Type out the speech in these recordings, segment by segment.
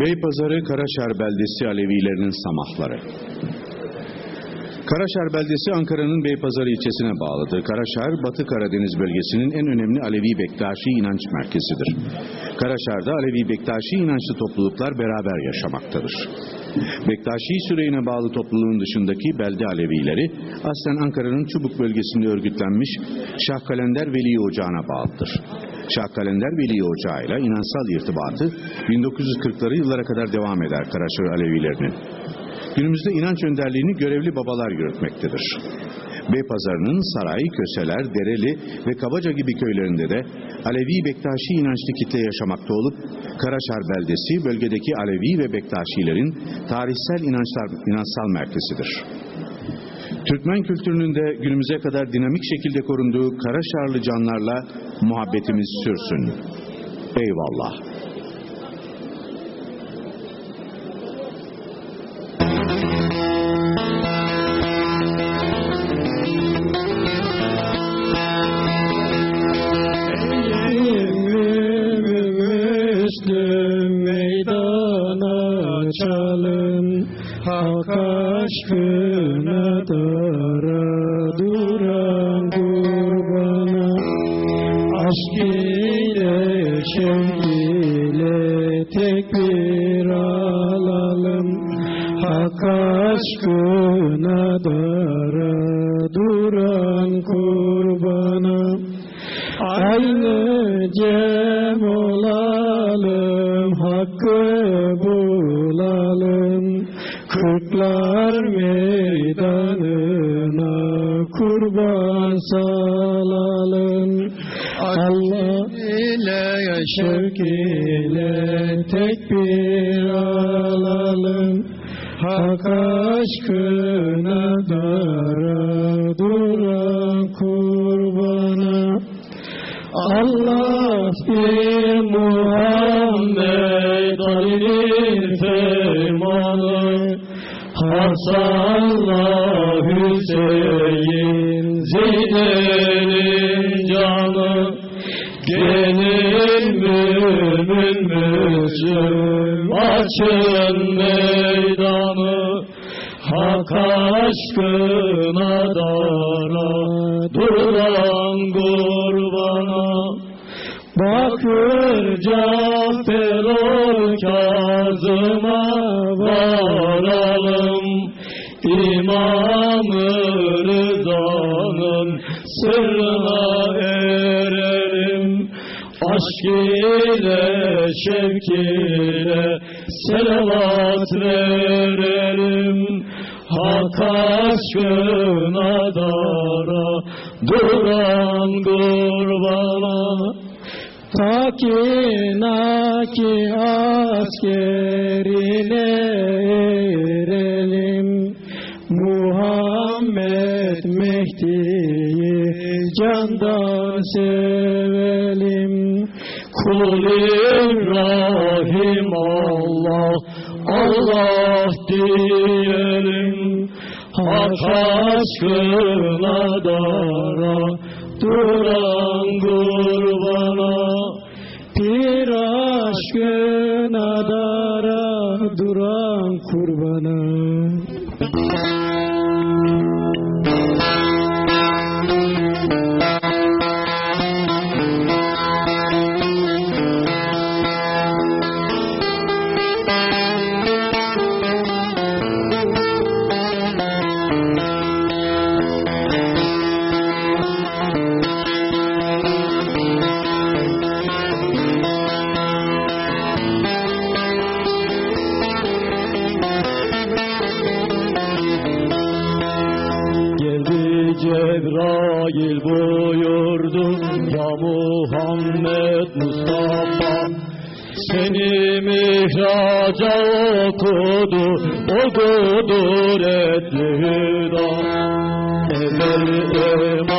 Beypazarı Karaşar beldesi Alevilerinin samahları. Karaşar beldesi Ankara'nın Beypazarı ilçesine bağlıdır. Karaşar, Batı Karadeniz bölgesinin en önemli Alevi Bektaşi inanç merkezidir. Karaşar'da Alevi Bektaşi inançlı topluluklar beraber yaşamaktadır. Bektaşi süreyine bağlı topluluğun dışındaki belde Alevileri aslen Ankara'nın Çubuk bölgesinde örgütlenmiş Şah Kalender Veli Ocağı'na bağlıdır. Şah Kalender Veli Ocağı ile inansal irtibatı 1940'ları yıllara kadar devam eder Karaşar Alevilerinin. Günümüzde inanç önderliğini görevli babalar yürütmektedir. Beypazarı'nın Saray, Köseler, Dereli ve Kabaca gibi köylerinde de Alevi Bektaşi inançlı kitle yaşamakta olup Karaşar beldesi bölgedeki Alevi ve Bektaşilerin tarihsel inançlar, inançsal merkezidir. Türkmen kültürünün de günümüze kadar dinamik şekilde korunduğu Karaşarlı canlarla muhabbetimiz sürsün. Eyvallah. Müslüm salalım. Allah ile şevk ile tekbir alalım. Hak aşkına dara duran kurbana. Allah bir Muhammed Ali'nin fermanı Hasan'la Hüseyin Zeynel'in Müslüm açın meydanı Hak aşkına dara duran kurbana. Bakır Cafer ol Kazım'a varalım İmam-ı Rıza'nın sırrına Aşk ile şevk ile selavat verelim. Hak aşkına dara duran kurbana Ta ki naki askerine erelim. Muhammed Mehdi'yi candan Kul İbrahim Allah Allah diyelim. Hak aşkına dara duran kurbana Bir aşkına dara duran kurbana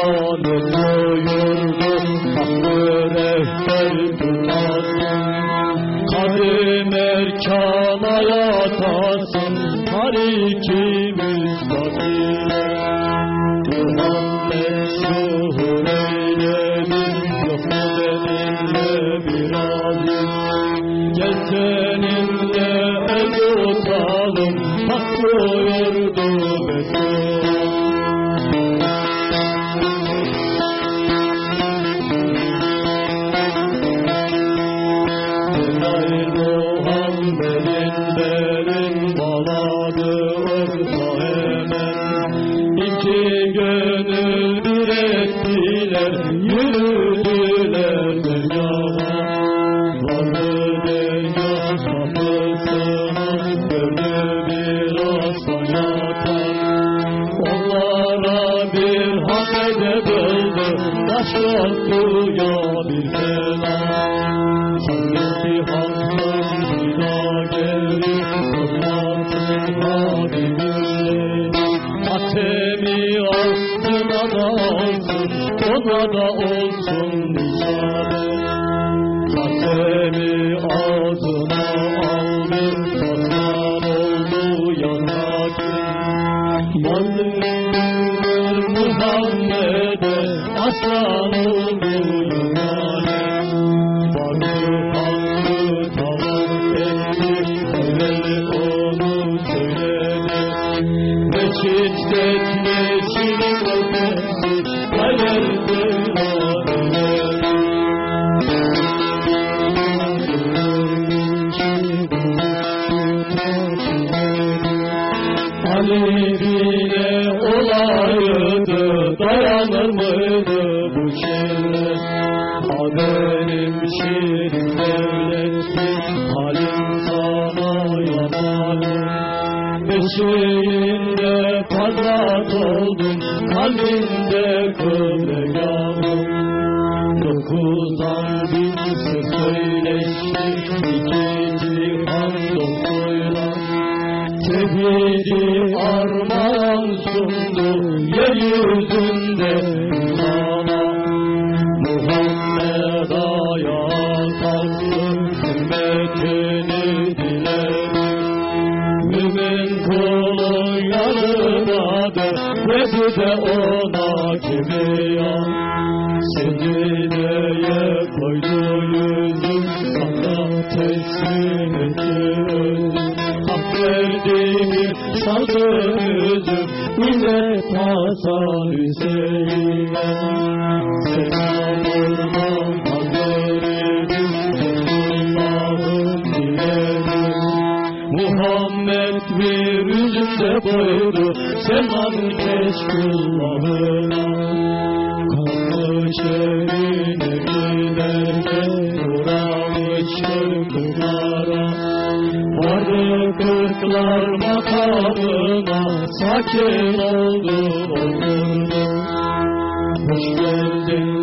Lord Basra Devrimsiz, devletsiz halim sana yamanım Beşiğinde parlat oldum, kalbinde kıble yağım Dokuzdan bir söz söyleştik, ikinci hamdokuyla Tevhidi armağan sundu, yeryüzü ise ona kimi yan Seni neye koydu yüzüm Sana teslim etti Hak verdiğimi saldı yüzüm Millet Hasan Hüseyin'e Sana vurmam Muhammed bir yüzümde buyurdu Semavi keş kullanına Kanlı çölüne giderken Uğramış kırklara Vardı kırklar makamına Sakin oldu onurlu Hoş geldin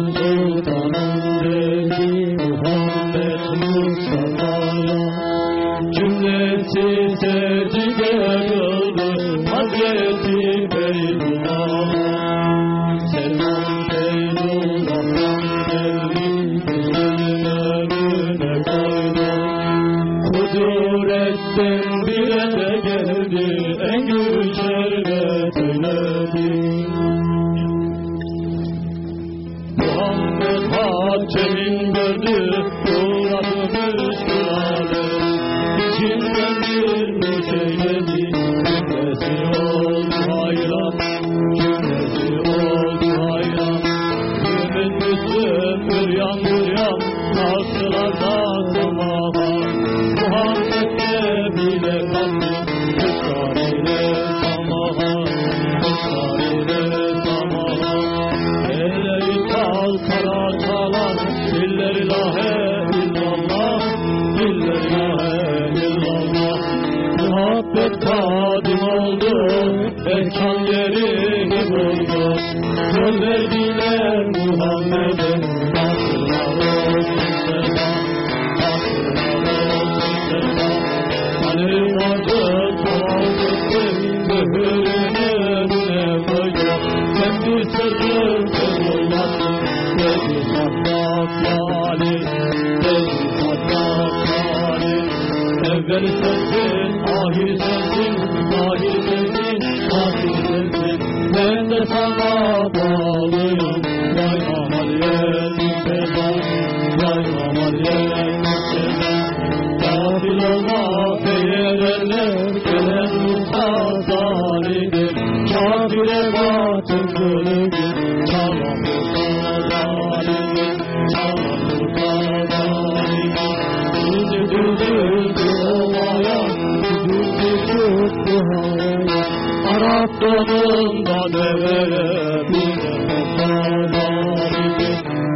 Aklımda devere bile muhtarlarım,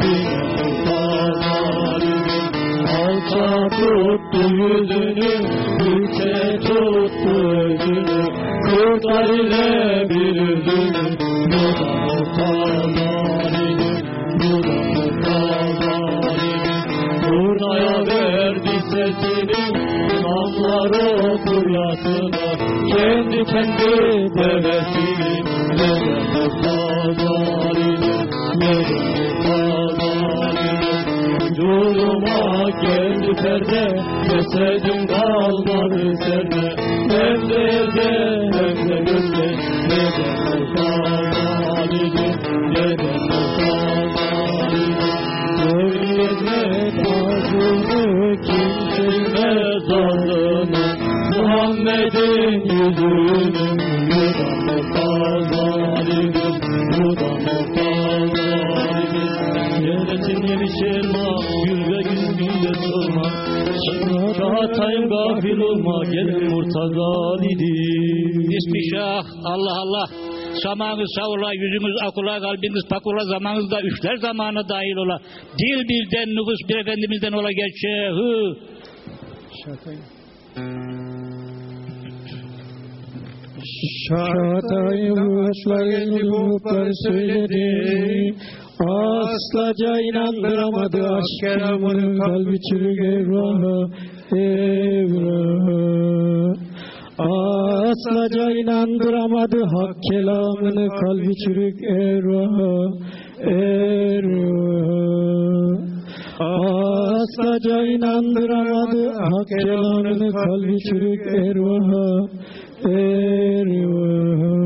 bile muhtarlarım. Alta tuttu yüzünü, yüke tuttu özünü, kurtar ile bir üzünü. Yasını, kendi kendi devesini. Neden pazarıydı, neden pazarıydı. Vücuduma geldi perde Cesedim kalmadı serde Hem de elde hem de gönde Neden musallanıydı Neden musallanıydı Söyleyecek Çağatayım gafil olma, gelin Murtaza idi. Bismillah, Allah Allah. Samanız savula, yüzünüz akula, kalbiniz pakula, zamanınız da üçler zamanı dahil ola. Dil birden, nüfus bir efendimizden ola geçe. Hı. Şahatayı vuruşlayın yumrukları söyledi. Aslaca inandıramadı aşk kelamının kalbi çürük evraha evraha. Aslaca inandıramadı hak kelamını kalbi çürük evraha evraha. Aslaca inandıramadı hak kelamını kalbi çürük ervaha ervaha.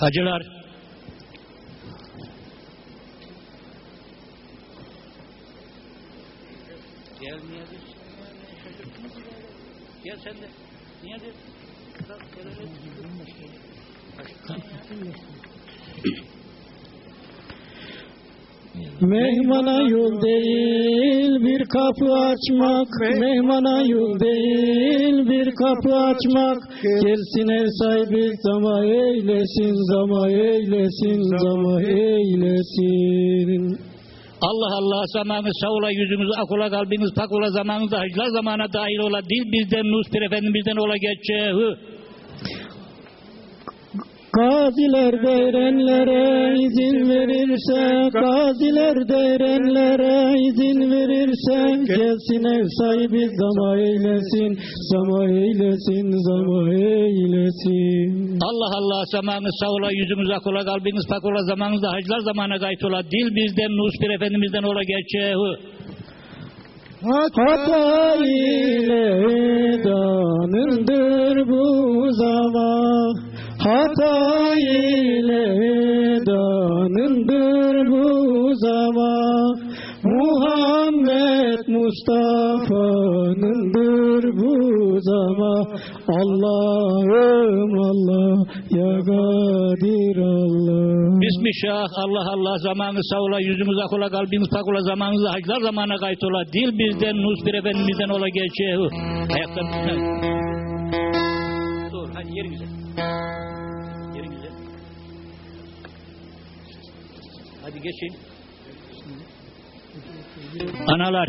Hacılar, Mehmana yol değil bir kapı açmak. Mehmana yol değil bir kapı açmak. Gelsin ev sahibi zama eylesin Zama eylesin Zama eylesin. Allah Allah zamanı savula yüzünüz akula kalbiniz pakula zamanınızda hacılar zamana dahil ola. Dil bizden nus bir efendimizden ola geçe hı. Gaziler değrenlere izin verirse, gaziler değrenlere izin verirse, gelsin ev sahibi zama eylesin, zama eylesin, zama eylesin. Allah Allah zamanı savula yüzünüz akula kalbiniz pakula zamanınızda hacılar zamana gayet ola dil bizden nus bir efendimizden ola geçe hı. Hata ile danındır bu zaman, hata ile danındır bu zaman. Muhammed Mustafa'nındır bu zaman. Allah'ım Allah ya Kadir Allah. Bismillah Allah Allah zamanı savula yüzümüz akula kalbimiz pakula zamanınızda hacılar zamana gayet ola dil bizden nus bir efendimizden ola geçe hı. Ayaktan Dur hadi yerin güzel. Yerin güzel. Hadi geçin. Analar.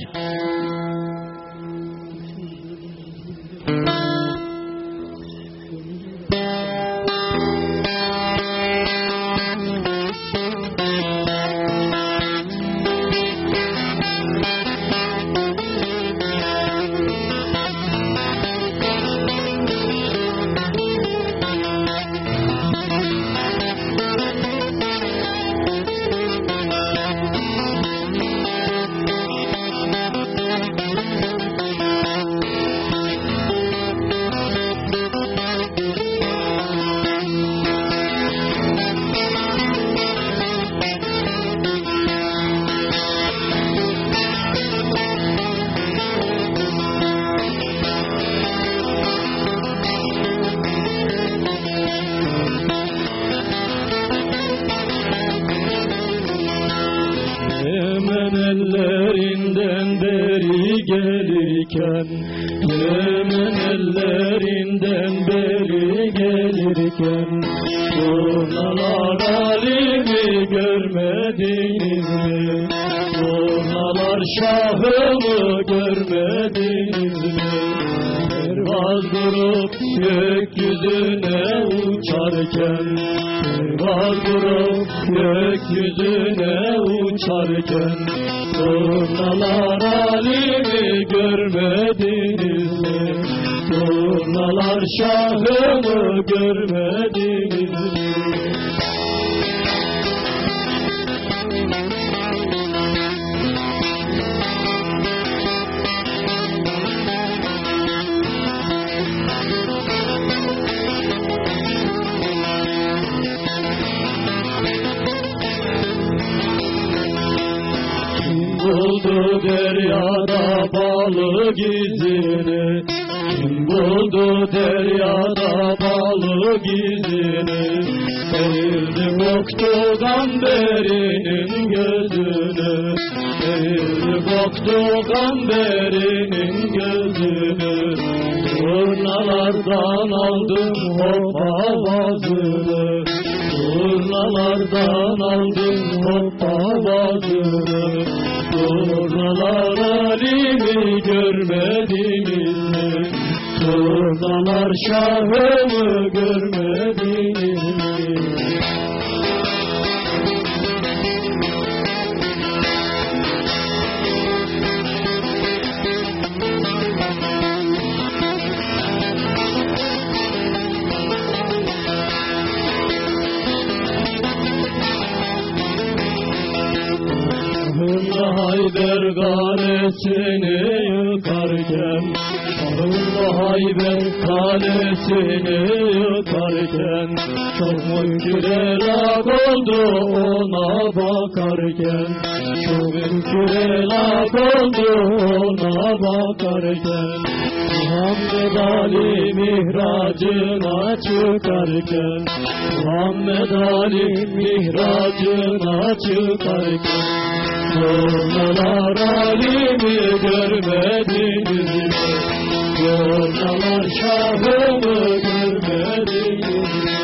Görmediniz mi? Turnalar şahımı görmediniz mi? Pervaz durup gökyüzüne uçarken Pervaz durup gökyüzüne uçarken Turnalar halimi görmediniz mi? Turnalar şahımı görmediniz deryada balık izini? Kim buldu deryada balık izini? Eğildi koktu gamberinin gözünü Eğildi koktu gamberinin gözünü Turnalardan aldım hop avazını Turnalardan aldım hop avazını Turnalar halimi görmediniz mi? Turnalar şahımı görmediniz kalesini yıkarken Ahımla Hayber kalesini yıkarken Çok mükürelak oldu ona bakarken Çok mükürelak oldu ona bakarken Muhammed Ali mihracına çıkarken Muhammed Ali mihracına çıkarken Turnalar halimi görmediniz mi? Turnalar şahımı görmediniz mi?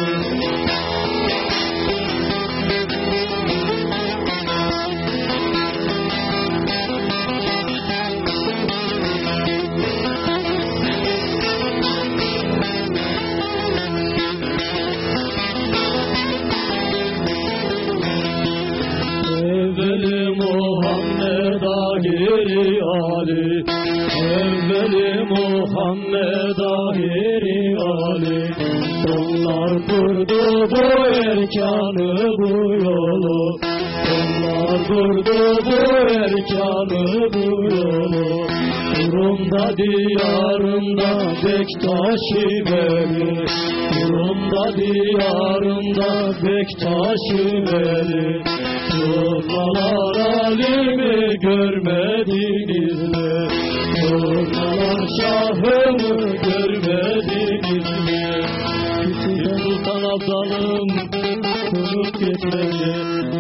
Ahiri Ali Evveli Muhammed ahiri Ali. Onlar kurdu bu erkanı bu yolu. Onlar kurdu bu erkanı bu yolu. Kurumda diyarında Bektaşi veli. Kurumda diyarında Bektaşi veli Turnalar halimi görmediniz mi? Turnalar şahımı görmediniz mi? Küçük Sultan Abdalım kurup gitmeli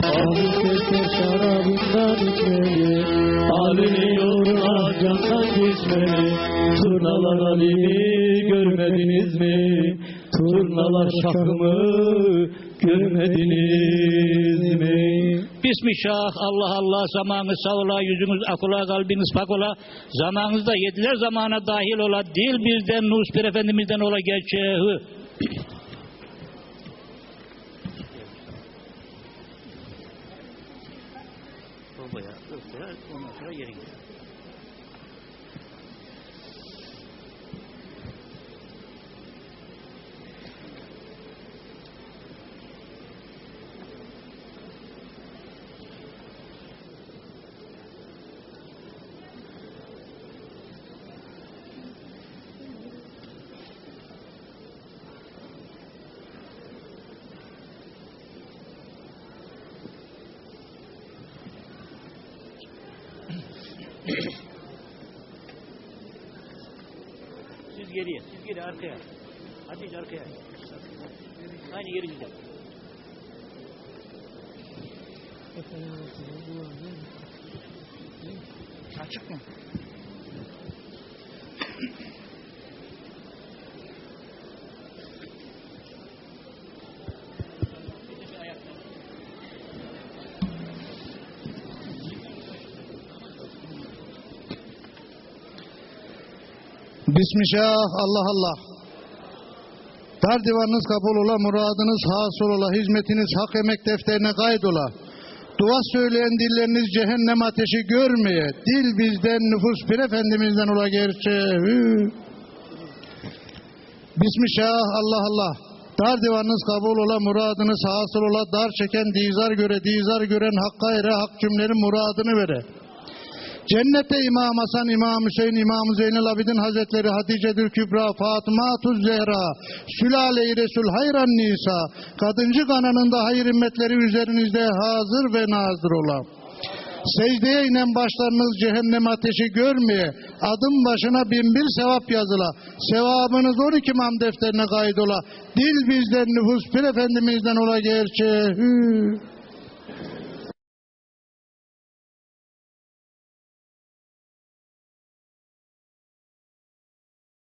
Ahmet Kesir şarabından içmeli Halini yoluna candan geçmeli Turnalar halimi görmediniz mi? Turnalar şahımı görmediniz mi? Bismillah, Allah Allah, zamanı sağ ola, yüzünüz akula, kalbiniz pak ola, zamanınızda yediler zamana dahil ola, dil bizden, Nus bir Efendimiz'den ola gerçeği. Arkaya. Hatice arkaya. Aynı yeri güzel. Açık mı? Bismillah Allah Allah. Dar divanınız kabul ola, muradınız hasıl ola, hizmetiniz hak emek defterine kaydola. Dua söyleyen dilleriniz cehennem ateşi görmeye, dil bizden, nüfus pir efendimizden ola gerçe. Hü. Bismillah Allah Allah. Dar divanınız kabul ola, muradınız hasıl ola, dar çeken dizar göre, dizar gören hakka ere, hak cümlerin muradını vere. Cennette İmam Hasan, İmam Hüseyin, İmam Zeynel Abidin Hazretleri, Hatice'dül Kübra, Fatıma Tuz Zehra, Sülale-i Resul Hayran Nisa, kadıncı kananında hayır himmetleri üzerinizde hazır ve nazır ola. Secdeye inen başlarınız cehennem ateşi görmeye, adım başına bin bir sevap yazıla, sevabınız 12 mam defterine kaydola, dil bizden nüfus pir efendimizden ola gerçe. Hü.